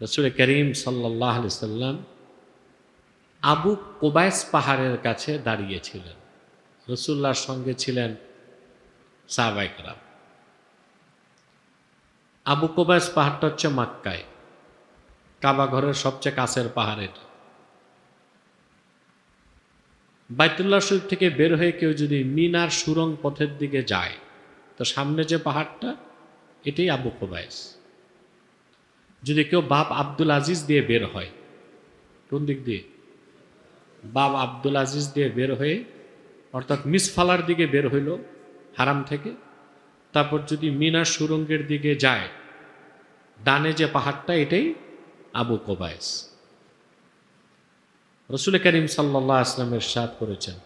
রসুল করিম সাল্লাহ সাল্লাম আবু কোবাইস পাহাড়ের কাছে দাঁড়িয়েছিলেন। রসুল্লার সঙ্গে ছিলেন সাহবাইকরাম আবু কোবাইস পাহাড়টা হচ্ছে মাক্কায়। কাবা ঘরের সবচেয়ে কাছের পাহাড় এটা। বাইতুল্লাহ শরীফ থেকে বের হয়ে কেউ যদি মিনার সুরং পথের দিকে যায়, তো সামনে যে পাহাড়টা, এটাই আবু কোবাইস। যদি কেউ বাপ আব্দুল আজিজ দিয়ে বের হয়, কোন দিক দিয়ে? বাপ আব্দুল আজিজ দিয়ে বের হয়ে, অর্থাৎ মিসফালার দিকে বের হইল হারাম থেকে, তারপর যদি মিনার সুরঙ্গের দিকে যায়, ডানে যে পাহাড়টা এটাই আবু কোবাইস। রসুল করিম সাল্লাহ আসলামের সাথ করেছেন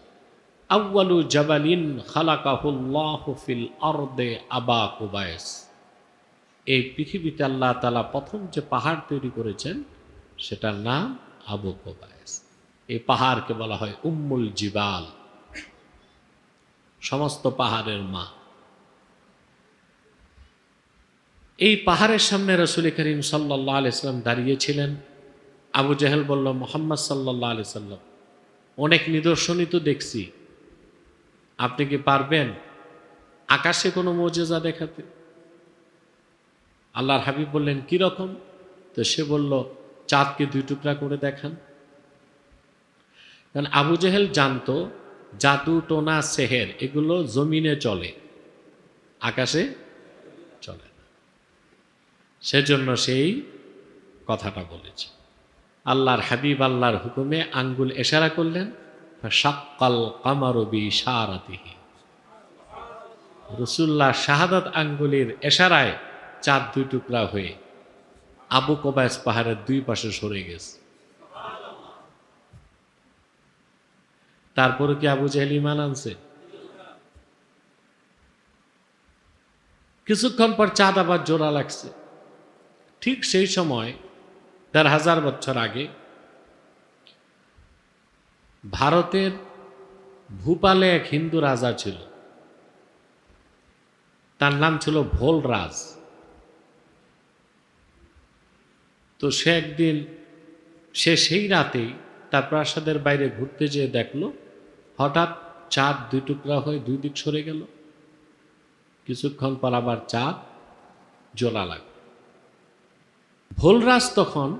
আউ্বালু জাবালিন খালাকাহুল্লাহ ফিল আরদে আবা কুবায়েস এই পৃথিবীতে আল্লাহ তালা প্রথম যে পাহাড় তৈরি করেছেন, সেটার নাম আবু কোবায়েস। এই পাহাড়কে বলা হয় উম্মুল জিবাল। সমস্ত পাহাড়ের মা। এই পাহাড়ের সামনে রসুল করিম সাল্লাহ আলাইসলাম দাঁড়িয়েছিলেন। আবু জাহেল বলল, মোহাম্মদ সাল্লাহ আলি সাল্লাম, অনেক নিদর্শনই তো দেখছি। আপনি কি পারবেন আকাশে কোনো মজেজা দেখাতে? আল্লাহর হাবিব বললেন, কি রকম? তো সে বলল, চাঁদকে দুই টুকরা করে দেখান। কারণ আবু জেহেল জানতো, জাদু, টোনা, সেহের, এগুলো জমিনে চলে, আকাশে চলে না। সেজন্য সেই কথাটা বলেছে। আল্লাহর হাবিব আল্লাহর হুকুমে আঙ্গুল এশারা করলেন সাক্কাল কামারবি সারাতিহি রসুল্লাহ শাহাদাত আঙ্গুলির এশারায় চার দুই টুকরা হয়ে আবু কবায়স পাহাড়ের দুই পাশে সরে গেছে। তারপরে কি আবু জাহেল ইমান আনছে? কিছুক্ষণ পর চাঁদ আবার জোড়া লাগছে। ঠিক সেই সময়, দেড় হাজার বছর আগে, ভারতের ভূপালে এক হিন্দু রাজা ছিল। তার নাম ছিল ভোল রাজ তো সে একদিন, সে সেই রাতেই তার প্রাসাদের বাইরে ঘুরতে যেয়ে দেখল, হঠাৎ চাঁদ দুই টুকরা হয়ে দুই দিক সরে গেল। কিছুক্ষণ পর আবার চাঁদ জ্বলা লাগল। ভোলরাজ তখন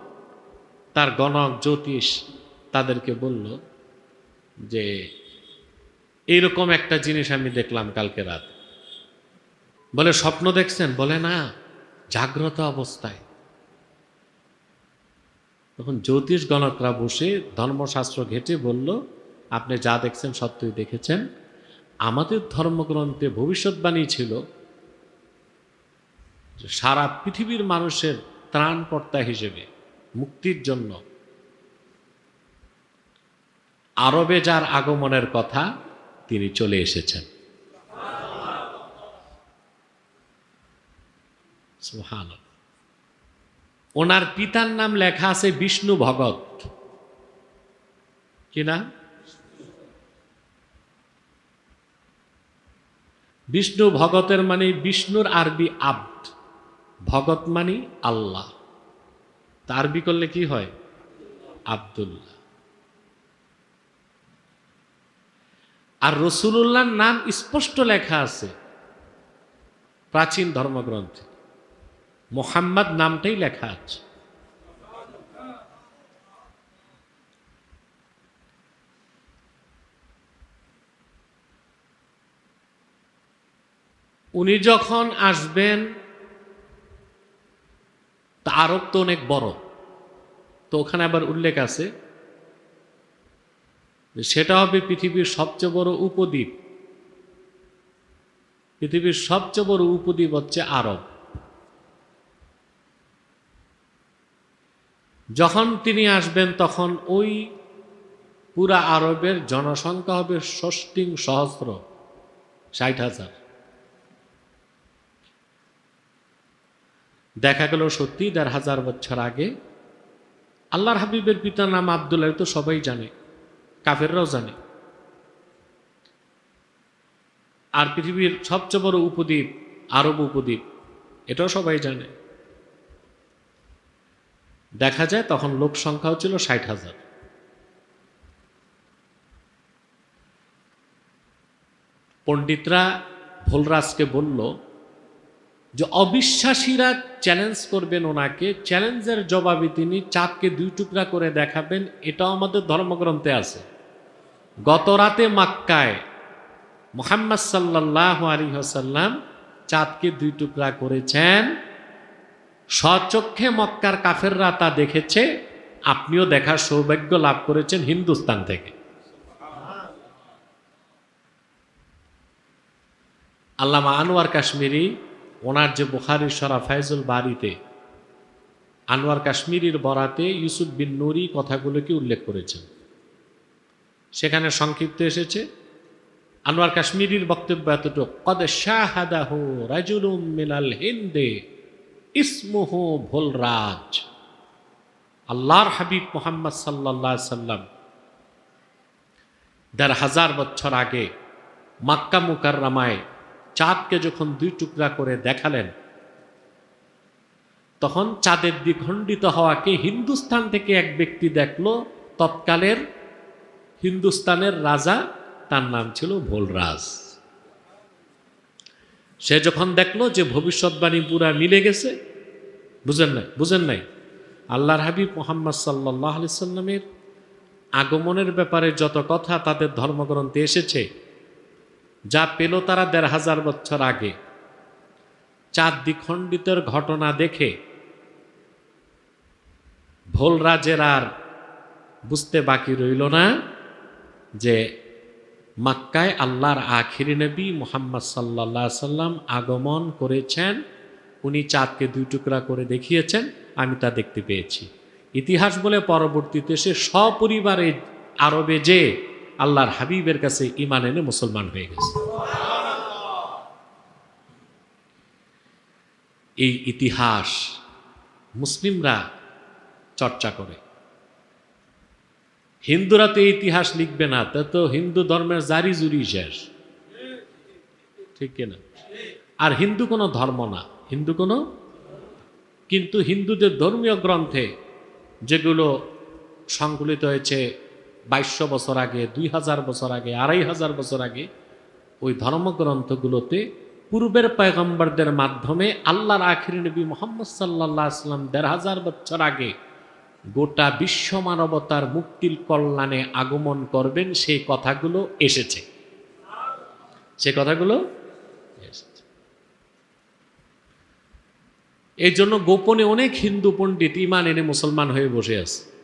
তার গণক জ্যোতিষ তাদেরকে বলল যে, এইরকম একটা জিনিস আমি দেখলাম কালকে রাত। বলে, স্বপ্ন দেখছেন? বলে, না, জাগ্রত অবস্থায়। তখন জ্যোতিষ গণকরা বসে ধর্মশাস্ত্র ঘেটে বলল, আপনি যা দেখছেন সত্যই দেখেছেন। আমাদের ধর্মগ্রন্থে ভবিষ্যৎবাণী ছিল সারা পৃথিবীর মানুষের ত্রাণকর্তা হিসেবে মুক্তির জন্য আরবে যার আগমনের কথা তিনি চলে এসেছেন। সুহান ওনার পিতার নাম লেখা আছে বিষ্ণু ভগত। কি না বিষ্ণু ভগতের মানে বিষ্ণুর আরবি আব্দ। ভগত মানি আল্লাহ। তা আরবি করলে কি হয়? আবদুল্লাহ। আর রসুল্লাহর নাম স্পষ্ট লেখা আছে প্রাচীন ধর্মগ্রন্থে। মোহাম্মদ নামটাই লেখা আছে। উনি যখন আসবেন তা আরব তো অনেক বড়। তো ওখানে আবার উল্লেখ আছে সেটা হবে পৃথিবীর সবচেয়ে বড় উপদ্বীপ। পৃথিবীর সবচেয়ে বড় উপদ্বীপ হচ্ছে আরব। যখন তিনি আসবেন, তখন ওই পুরা আরবের জনসংখ্যা হবে ষষ্টিং সহস্র, ষাট হাজার। দেখা গেল সত্যি দেড় হাজার বছর আগে, আল্লাহর হাবিবের পিতার নাম আবদুল্লাহ তো সবাই জানে, কাফেররাও জানে। আর পৃথিবীর সবচেয়ে বড় উপদ্বীপ আরব উপদ্বীপ, এটাও সবাই জানে। দেখা যায় তখন লোক সংখ্যাও ছিল ষাট হাজার। পণ্ডিতরা ভোলরাজকে বলল যে, অবিশ্বাসীরা চ্যালেঞ্জ করবেন ওনাকে চ্যালেঞ্জের জবাবে তিনি চাঁদকে দুই টুকরা করে দেখাবেন, এটাও আমাদের ধর্মগ্রন্থে আছে। গত রাতে মাক্কায় মোহাম্মদ সাল্লাহ আলী হাসাল্লাম চাঁদকে দুই টুকরা করেছেন স্বচক্ষে মক্কার কাফেররা তা দেখেছে, আপনিও দেখার সৌভাগ্য লাভ করেছেন হিন্দুস্তান থেকে। আল্লামা আনোয়ার কাশ্মীরি, ওনার যে বুখারির সরা ফায়জুল বাড়িতে আনোয়ার কাশ্মীরির বরাতে ইউসুফ বিন নুরি কথাগুলোকে উল্লেখ করেছেন। সেখানে সংক্ষিপ্ত এসেছে, আনোয়ার কাশ্মীরির বক্তব্য এতটুকু, কদ শাহাদাহ রাজুলুম মিনাল হিন্দে ইসমুহু ভোলরাজ। আল্লাহর হাবিব মোহাম্মদ সাল্লাহ সাল্লাম দেড় হাজার বছর আগে মাক্কা মুকাররামায় চাঁদকে যখন দুই টুকরা করে দেখালেন, তখন চাঁদের দ্বিখণ্ডিত হওয়াকে হিন্দুস্তান থেকে এক ব্যক্তি দেখল, তৎকালের হিন্দুস্তানের রাজা, তার নাম ছিল ভোলরাজ। সে যখন দেখল যে ভবিষ্যৎবাণী পুরা মিলে গেছে, বুঝেন নাই বুঝেন নাই? আল্লাহর হাবিব মোহাম্মদ সাল্লাহ সাল্লামের আগমনের ব্যাপারে যত কথা তাদের ধর্মগ্রন্থে এসেছে, যা পেল তারা দেড় হাজার বছর আগে চাঁদ দ্বিখণ্ডিতের ঘটনা দেখে ভোলরাজের আর বুঝতে বাকি রইল না যে মাক্কায় আল্লাহর আখিরি নবী মোহাম্মদ সাল্লা সাল্লাম আগমন করেছেন। উনি চাঁদকে দুই টুকরা করে দেখিয়েছেন, আমি তা দেখতে পেয়েছি। ইতিহাস বলে পরবর্তীতে সে সপরিবারে আরবে যে আল্লাহর হাবিবের কাছে ইমান এনে মুসলমান হয়ে গেছে। এই ইতিহাস মুসলিমরা চর্চা করে। হিন্দুরা তো ইতিহাস লিখবে না, তা তো হিন্দু ধর্মের জারি জুরি শেষ। ঠিক কিনা আর হিন্দু কোনো ধর্ম না, হিন্দু কোনো? কিন্তু হিন্দুদের ধর্মীয় গ্রন্থে যেগুলো সংকলিত হয়েছে বাইশশো বছর আগে, দুই হাজার বছর আগে, আড়াই হাজার বছর আগে, ওই ধর্মগ্রন্থগুলোতে পূর্বের পয়গম্বরদের মাধ্যমে আল্লাহর আখির নবী মোহাম্মদ সাল্লাহ আসলাম দেড় হাজার বছর আগে গোটা বিশ্ব মানবতার মুক্তির কল্যাণে আগমন করবেন সেই কথাগুলো এসেছে। সে কথাগুলো এই জন্য গোপনে অনেক হিন্দু পণ্ডিত ইমান এনে মুসলমান হয়ে বসে আছে।